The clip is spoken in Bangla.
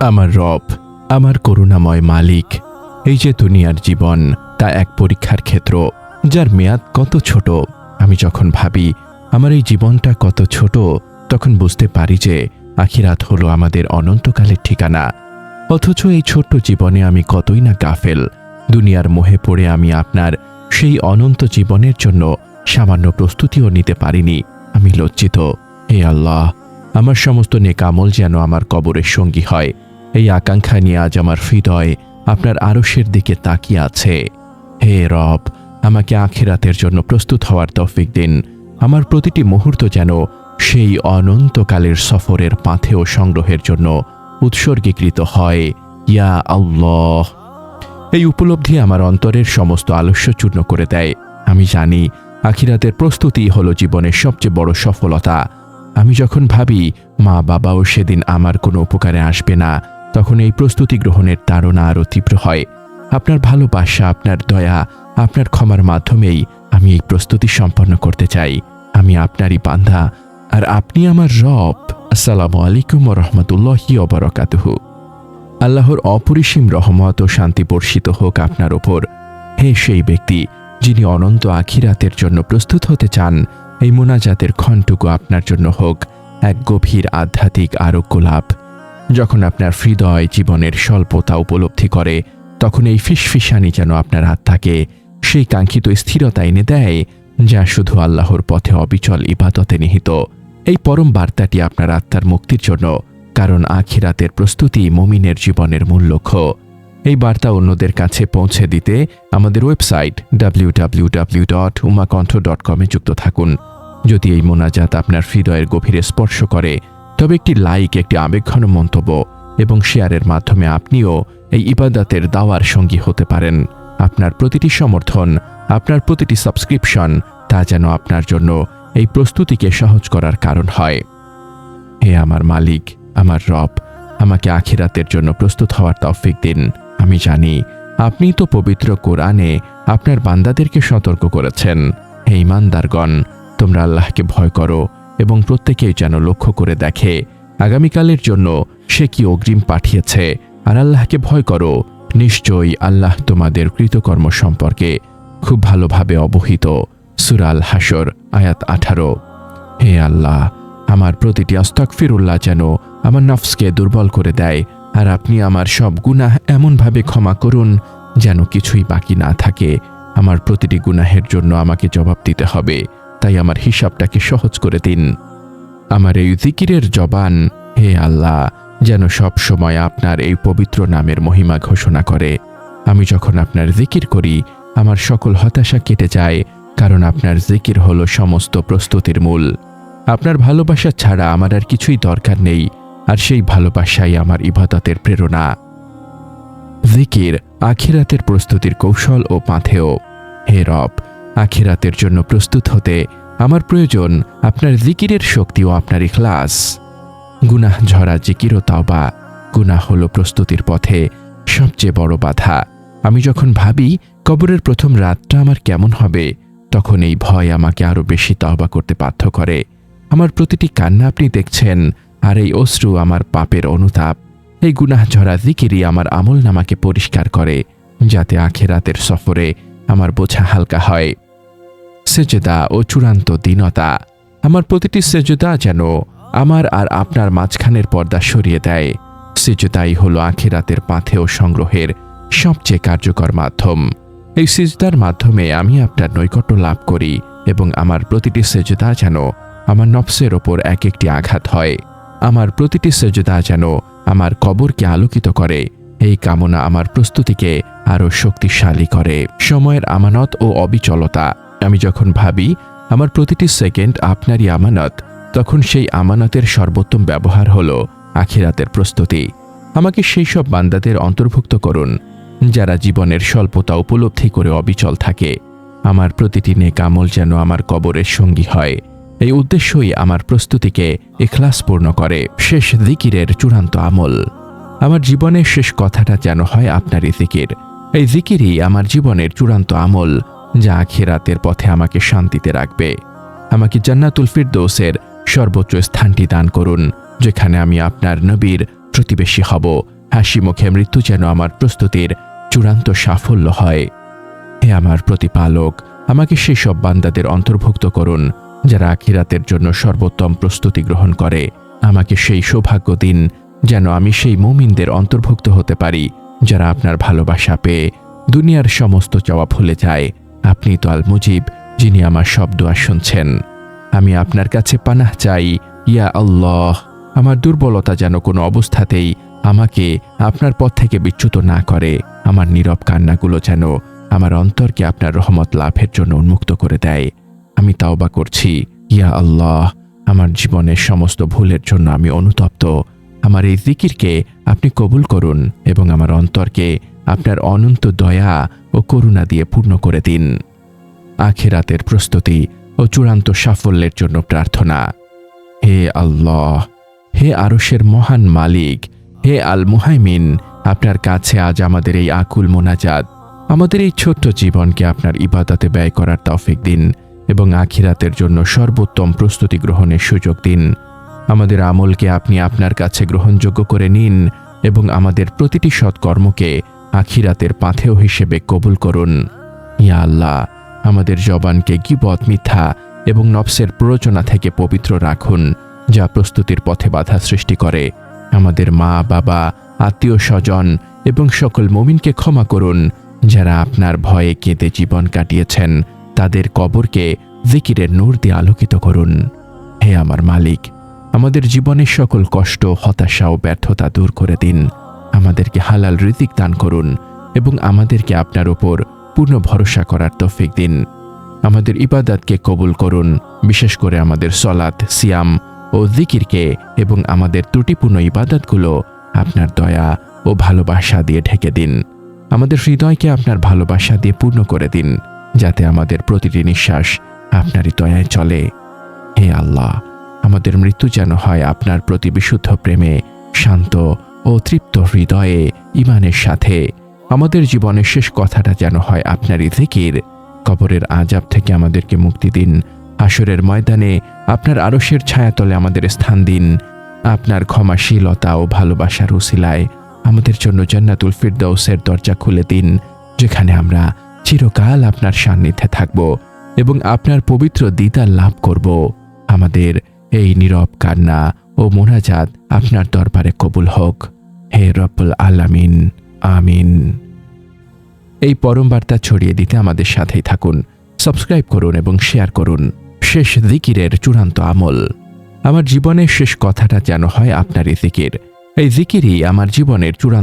আমার রব, আমার করুণাময় মালিক। এই যে দুনিয়ার জীবন, তা এক পরীক্ষার ক্ষেত্র, যার মেয়াদ কত ছোট। আমি যখন ভাবি, আমার এই জীবনটা কত ছোট, তখন বুঝতে পারি যে আখিরাত হলো আমাদের অনন্তকালের ঠিকানা। অথচ এই ছোট্ট জীবনে আমি কতই না গাফেল। দুনিয়ার মোহে পড়ে আমি আপনার সেই অনন্ত জীবনের জন্য সামান্য প্রস্তুতিও নিতে পারিনি। আমি লজ্জিত। হে আল্লাহ, আমার সমস্ত নেকামল যেন আমার কবরের সঙ্গী হয়। এই আকাঙ্ক্ষা নিয়ে আজ আমার হৃদয় আপনার আরশের দিকে তাকিয়ে আছে। হে রব, আমাকে আখিরাতের জন্য প্রস্তুত হওয়ার তৌফিক দিন। আমার প্রতিটি মুহূর্ত যেন সেই অনন্তকালের সফরের পাথেয় সংগ্রহের জন্য উৎসর্গীকৃত হয়। ইয়া আল্লাহ। এই উপলব্ধি আমার অন্তরের সমস্ত আলস্য চূর্ণ করে দেয়। আমি জানি আখিরাতের প্রস্তুতি হলো জীবনের সবচেয়ে বড় সফলতা। আমি যখন ভাবি মা বাবাও সেদিন আমার কোনো উপকারে আসবে না তখন এই প্রস্তুতি গ্রহণের তাড়না আরও তীব্র হয়। আপনার ভালোবাসা, আপনার দয়া, আপনার ক্ষমার মাধ্যমেই আমি এই প্রস্তুতি সম্পন্ন করতে চাই। আমি আপনারই বান্ধা আর আপনি আমার রব। আসসালামু আলাইকুম রহমতুল্লাহি অবরকাতুহু আল্লাহর অপরিসীম রহমত ও শান্তি বর্ষিত হোক আপনার ওপর। হে সেই ব্যক্তি যিনি অনন্ত আখিরাতের জন্য প্রস্তুত হতে চান, এই মোনাজাতের ক্ষণটুকু আপনার জন্য হোক। এক গভীর আধ্যাত্মিক আরোগ্য লাভ। যখন আপনার হৃদয় জীবনের স্বল্পতা উপলব্ধি করে, তখন এই ফিসফিসানি যেন আপনার আত্মাকে সেই কাঙ্ক্ষিত স্থিরতা এনে দেয়, যা শুধু আল্লাহর পথে অবিচল ইবাদতে নিহিত। এই পরম বার্তাটি আপনার আত্মার মুক্তির জন্য, কারণ আখিরাতের প্রস্তুতি মমিনের জীবনের মূল লক্ষ্য। এই বার্তা অন্যদের কাছে পৌঁছে দিতে আমাদের website W dot Umakantha dot কমে যুক্ত থাকুন। যদি এই মোনাজাত আপনার হৃদয়ের গভীরে স্পর্শ করে তবে একটি লাইক, একটি আবেগঘন মন্তব্য এবং শেয়ারের মাধ্যমে আপনিও এই ইবাদাতের দাওয়ার সঙ্গী হতে পারেন। আপনার প্রতিটি সমর্থন, আপনার প্রতিটি সাবস্ক্রিপশন তা যেন আপনার জন্য এই প্রস্তুতিকে সহজ করার কারণ হয়। হে আমার মালিক, আমার রব, আমাকে আখিরাতের জন্য প্রস্তুত হওয়ার তৌফিক দিন। আমি জানি, আপনি তো পবিত্র কোরআনে আপনার বান্দাদেরকে সতর্ক করেছেন। হে ইমানদারগণ তোমরা আল্লাহকে ভয় করো এবং প্রত্যেকেই যেন লক্ষ্য করে দেখে। আগামীকালের জন্য সে কি অগ্রিম পাঠিয়েছে? আর আল্লাহকে ভয় করো, নিশ্চয়ই আল্লাহ তোমাদের কৃতকর্ম সম্পর্কে খুব ভালোভাবে অবহিত। সুরাল হাসর আয়াত আঠারো। হে আল্লাহ, আমার প্রতিটি অস্তকফিরুল্লাহ যেন আমার নফসকে দুর্বল করে দেয়, আর আপনি আমার সব গুনাহ এমনভাবে ক্ষমা করুন যেন কিছুই বাকি না থাকে। আমার প্রতিটি গুনাহের জন্য আমাকে জবাব দিতে হবে। তাই আমার হিসাবটাকে সহজ করে দিন। আমার এই জিকিরের জবান, হে আল্লাহ, যেন সব সময় আপনার এই পবিত্র নামের মহিমা ঘোষণা করে। আমি যখন আপনার জিকির করি, আমার সকল হতাশা কেটে যায়, কারণ আপনার জিকির হলো সমস্ত প্রস্তুতির মূল। আপনার ভালোবাসা ছাড়া আমার আর কিছুই দরকার নেই, আর সেই ভালোবাসাই আমার ইবাদতের প্রেরণা। জিকির আখিরাতের প্রস্তুতির কৌশল ও পাথেও হে রব আখিরাতের জন্য প্রস্তুত হতে আমার প্রয়োজন আপনার জিকিরের শক্তি ও আপনার ইখলাস। গুনাহ ঝরা জিকির ও তাওবা গুনাহ হলো প্রস্তুতির পথে সবচেয়ে বড় বাধা। আমি যখন ভাবি কবরের প্রথম রাতটা আমার কেমন হবে, তখন এই ভয় আমাকে আরও বেশি তাওবা করতে বাধ্য করে। আমার প্রতিটি কান্না আপনি দেখছেন, আর এই অশ্রু আমার পাপের অনুতাপ। এই গুনাহ ঝরা জিকিরই আমার আমল নামাকে পরিষ্কার করে, যাতে আখেরাতের সফরে আমার বোঝা হালকা হয়। সেজদা ও চূড়ান্ত দীনতা। আমার প্রতিটি সেজদা যেন আমার আর আপনার মাঝখানের পর্দা সরিয়ে দেয়। সেজদাই হলো আখেরাতের ও সংগ্রহের সবচেয়ে কার্যকর মাধ্যম। এই সিজদার মাধ্যমে আমি আপনার নৈকট্য লাভ করি এবং আমার প্রতিটি সেজদা যেন আমার নফসের ওপর এক একটি আঘাত হয়। আমার প্রতিটি সেজদা যেন আমার কবরকে আলোকিত করে। এই কামনা আমার প্রস্তুতিকে আরও শক্তিশালী করে। সময়ের আমানত ও অবিচলতা। আমি যখন ভাবি, আমার প্রতিটি সেকেন্ড আপনারই আমানত, তখন সেই আমানতের সর্বোত্তম ব্যবহার হল আখিরাতের প্রস্তুতি। আমাকে সেই সব বান্দাদের অন্তর্ভুক্ত করুন, যারা জীবনের স্বল্পতা উপলব্ধি করে অবিচল থাকে। আমার প্রতিটি নেক আমল যেন আমার কবরের সঙ্গী হয়। এই উদ্দেশ্যই আমার প্রস্তুতিকে এখলাসপূর্ণ করে। শেষ দিকিরের চূড়ান্ত আমল। আমার জীবনের শেষ কথাটা যেন হয় আপনারই জিকির এই জিকিরই আমার জীবনের চূড়ান্ত আমল, যা আখিরাতের পথে আমাকে শান্তিতে রাখবে। আমাকে জান্নাতুল ফিরদৌসের সর্বোচ্চ স্থানটি দান করুন, যেখানে আমি আপনার নবীর প্রতিবেশী হব। হাসি মুখে মৃত্যু যেন আমার প্রস্তুতির চূড়ান্ত সাফল্য হয়। হে আমার প্রতিপালক, আমাকে সেই সব বান্দাদের অন্তর্ভুক্ত করুন, যারা আখিরাতের জন্য সর্বোত্তম প্রস্তুতি গ্রহণ করে। আমাকে সেই সৌভাগ্য দিন যেন আমি সেই মুমিনদের অন্তর্ভুক্ত হতে পারি। যারা আপনার ভালোবাসা পেয়ে দুনিয়ার সমস্ত চাওয়া ভুলে যায়, আপনি তো আল মুজিব যিনি আমার সব দোয়া শুনছেন। আমি আপনার কাছে পানাহ চাই, ইয়া আল্লাহ, আমার দুর্বলতা যেন কোনো অবস্থাতেই আমাকে আপনার পথ থেকে বিচ্যুত না করে, আমার নীরব কান্নাগুলো যেন আমার অন্তরকে আপনার রহমত লাভের জন্য উন্মুক্ত করে দেয়। আমি তাওবা করছি, ইয়া আল্লাহ, আমার জীবনের সমস্ত ভুলের জন্য আমি অনুতপ্ত আমার এই জিকিরকে আপনি কবুল করুন এবং আমার অন্তরকে আপনার অনন্ত দয়া ও করুণা দিয়ে পূর্ণ করে দিন। আখেরাতের প্রস্তুতি ও চূড়ান্ত সাফল্যের জন্য প্রার্থনা। হে আল্লাহ, হে আরশের মহান মালিক, হে আল মুহাইমিন আপনার কাছে আজ আমাদের এই আকুল মোনাজাত, আমাদের এই ছোট্ট জীবনকে আপনার ইবাদাতে ব্যয় করার তৌফিক দিন এবং আখিরাতের জন্য সর্বোত্তম প্রস্তুতি গ্রহণের সুযোগ দিন। আমাদের আমলকে আপনি আপনার কাছে গ্রহণযোগ্য করে নিন এবং আমাদের প্রতিটি সৎকর্মকে আখিরাতের পাথেয় হিসেবে কবুল করুন। ইয়া আল্লাহ, আমাদের জবানকে গিবত, মিথ্যা এবং নফসের প্ররোচনা থেকে পবিত্র রাখুন, যা প্রস্তুতির পথে বাধা সৃষ্টি করে। আমাদের মা, বাবা, আত্মীয়, স্বজন এবং সকল মুমিনকে ক্ষমা করুন, যারা আপনার ভয়ে কেঁদে জীবন কাটিয়েছেন, তাদের কবরকে জিকিরের নূর দিয়ে আলোকিত করুন। হে আমার মালিক আমাদের জীবনের সকল কষ্ট, হতাশা ও ব্যর্থতা দূর করে দিন। আমাদেরকে হালাল ঋতিক দান করুন এবং আমাদেরকে আপনার উপর পূর্ণ ভরসা করার তৌফিক দিন। আমাদের ইবাদাতকে কবুল করুন, বিশেষ করে আমাদের সলাত, সিয়াম ও জিকিরকে এবং আমাদের ত্রুটিপূর্ণ ইবাদতগুলো আপনার দয়া ও ভালোবাসা দিয়ে ঢেকে দিন। আমাদের হৃদয়কে আপনার ভালোবাসা দিয়ে পূর্ণ করে দিন, যাতে আমাদের প্রতিটি নিঃশ্বাস আপনারই দয়ায় চলে। হে আল্লাহ। আমাদের মৃত্যু যেন হয় আপনার প্রতি বিশুদ্ধ প্রেমে, শান্ত ও তৃপ্ত হৃদয়ে, ইমানের সাথে। আমাদের জীবনের শেষ কথাটা যেন হয় আপনারই জিকির। কবরের আজাব থেকে আমাদেরকে মুক্তি দিন। আসরের ময়দানে আপনার আরশের ছায়াতলে আমাদের স্থান দিন। আপনার ক্ষমাশীলতা ও ভালোবাসার উসিলায় আমাদের জন্য জান্নাতুল ফিরদৌসের দরজা খুলে দিন, যেখানে আমরা চিরকাল আপনার সান্নিধ্যে থাকব এবং আপনার পবিত্র দিদার লাভ করব। আমাদের এই নীরব কান্না ও মোনাজাত আপনার দরবারে কবুল হোক। হে রব্বুল আলামিন, আমিন। এই পরম বার্তা ছড়িয়ে দিতে আমাদের সাথেই থাকুন, সাবস্ক্রাইব করুন এবং শেয়ার করুন। শেষ জিকিরের চূড়ান্ত আমল। আমার জীবনের শেষ কথাটা যেন হয় আপনারই জিকির। এই জিকিরই আমার জীবনের চূড়ান্ত